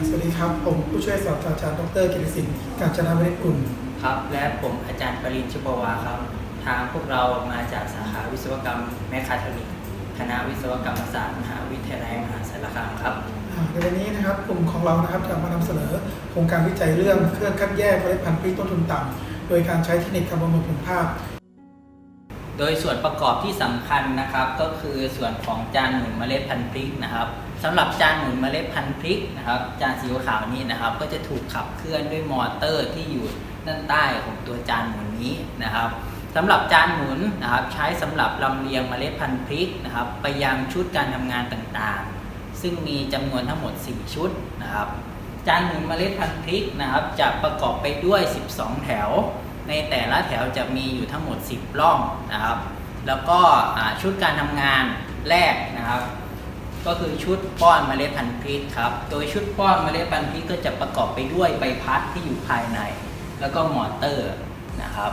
ครับ ผมผู้ช่วยศาสตราจารย์ดรกิติสิทธิ์กาญจนาวิริกุลครับ และผมอาจารย์ปรินทร์ชุปวาครับ ทางพวกเรามาจากสาขาวิศวกรรมแมคคาทรอนิกส์คณะวิศวกรรมศาสตร์มหาวิทยาลัยมหาสารคามครับอ่าในวันนี้นะครับกลุ่มของเรานะครับจะมานำเสนอโครงการวิจัยเรื่องเครื่องคัดแยกเมล็ดพันธุ์พริกต้นทุนต่ำโดยการใช้เทคนิคการประมวลผลภาพ โดยส่วนประกอบที่สำคัญนะครับ ก็คือส่วนของจานหมุนเมล็ดพันธุ์พริกนะครับ สำหรับจานหมุนเมล็ดพันธุ์พริกนะครับจานสีขาวนี้นะครับ ก็จะถูกขับเคลื่อนด้วยมอเตอร์ที่อยู่ด้านใต้ของตัวจานหมุนนี้นะครับสำหรับจานหมุนนะครับใช้สำหรับลำเลียงเมล็ดพันธุ์พริกนะครับ ไปยังชุดการทำงานต่างๆ ซึ่งมีจำนวนทั้งหมด 4 ชุดนะครับ จานหมุนเมล็ดพันธุ์พริกนะครับ จะประกอบไปด้วย 12 แถว ในแต่ละแถวจะมีอยู่ทั้งหมด 10 ร่องนะครับ แล้วก็ชุดการทำงานแรกนะครับ ก็คือชุดป้อนเมล็ดพันธุ์พริกครับ โดยชุดป้อนเมล็ดพันธุ์พริกก็จะประกอบไปด้วยใบพัดที่อยู่ภายใน แล้วก็มอเตอร์นะครับ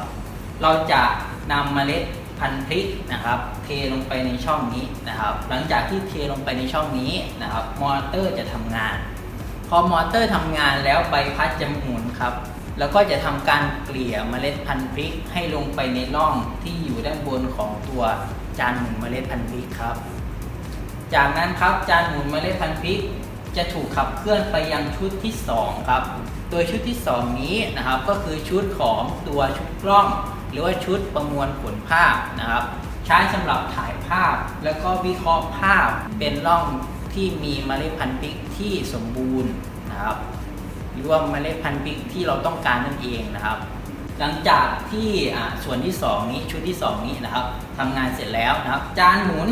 เราจะนำเมล็ดพันธุ์พริกนะครับ เทลงไปในช่องนี้นะครับ หลังจากที่เทลงไปในช่องนี้นะครับ มอเตอร์จะทำงาน พอมอเตอร์ทำงานแล้วใบพัดจะหมุนครับ แล้วก็จะทำการเกลี่ยเมล็ดพันธุ์พริกให้ลงไปในร่องที่อยู่ด้านบนของตัวจานหมุนเมล็ดพันธุ์พริกครับ จากนั้นครับจานหมุนเมล็ดพันธุ์พริก จะถูกขับเคลื่อนไปยังชุดที่ 2 ครับ โดยชุดที่ 2 นี้นะครับก็คือชุดของตัวชุดกล้อง หรือว่าชุดประมวลผลภาพนะครับ ใช้สำหรับถ่ายภาพ แล้วก็วิเคราะห์ภาพเป็นร่องที่มีเมล็ดพันธุ์พริกที่สมบูรณ์นะครับหรือว่าเมล็ดพันธุ์พริกที่เราต้องการนั่นเองนะครับ หลังจากที่ส่วนที่ 2 นี้ชุดที่ 2 นี้นะครับทำงานเสร็จแล้วนะครับ จานหมุน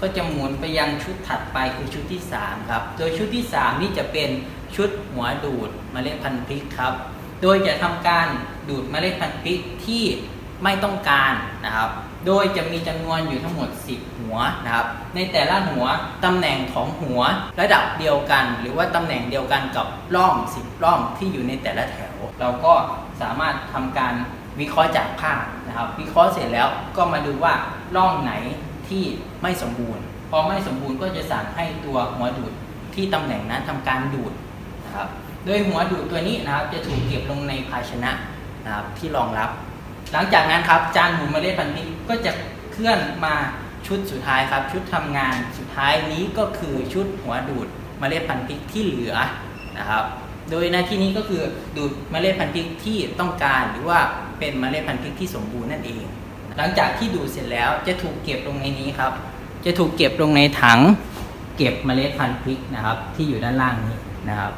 ก็จะหมุนไปยังชุดถัดไปคือชุดที่ 3 ครับ โดยชุดที่ 3 นี่จะเป็นชุดหัวดูดเมล็ดพันธุ์พริกครับ โดยจะทำการดูดเมล็ดพันธุ์พริกที่ไม่ต้องการนะครับ โดยจะมีจำนวนอยู่ทั้งหมด 10 หัวนะครับ ในแต่ละหัวตำแหน่งของหัวระดับเดียวกัน หรือว่าตำแหน่งเดียวกันกับร่อง 10 ร่องที่อยู่ในแต่ละแถว เราก็สามารถทำการวิเคราะห์จากภาพนะครับ วิเคราะห์เสร็จแล้วก็มาดูว่าร่องไหน ที่ไม่สมบูรณ์ พอไม่สมบูรณ์ก็จะสั่งให้ตัวหัวดูดที่ตำแหน่งนั้นทำการดูดนะครับโดยหัวดูดตัวนี้นะครับจะถูกเก็บลงในภาชนะนะครับที่รองรับ หลังจากนั้นครับจานหมุนเมล็ดพันธุ์พริกก็จะเคลื่อนมาชุดสุดท้ายครับ ชุดทำงานสุดท้ายนี้ก็คือชุดหัวดูดเมล็ดพันธุ์พริกที่เหลือนะครับ โดยหน้าที่นี้ก็คือดูดเมล็ดพันธุ์พริกที่ต้องการหรือว่าเป็นเมล็ดพันธุ์พริกที่สมบูรณ์นั่นเอง หลังจากที่ดูดเสร็จแล้วจะถูกเก็บลงในนี้ครับ จะถูกเก็บลงในถังเก็บเมล็ดพันธุ์พริกนะครับ ที่อยู่ด้านล่างนี้นะครับ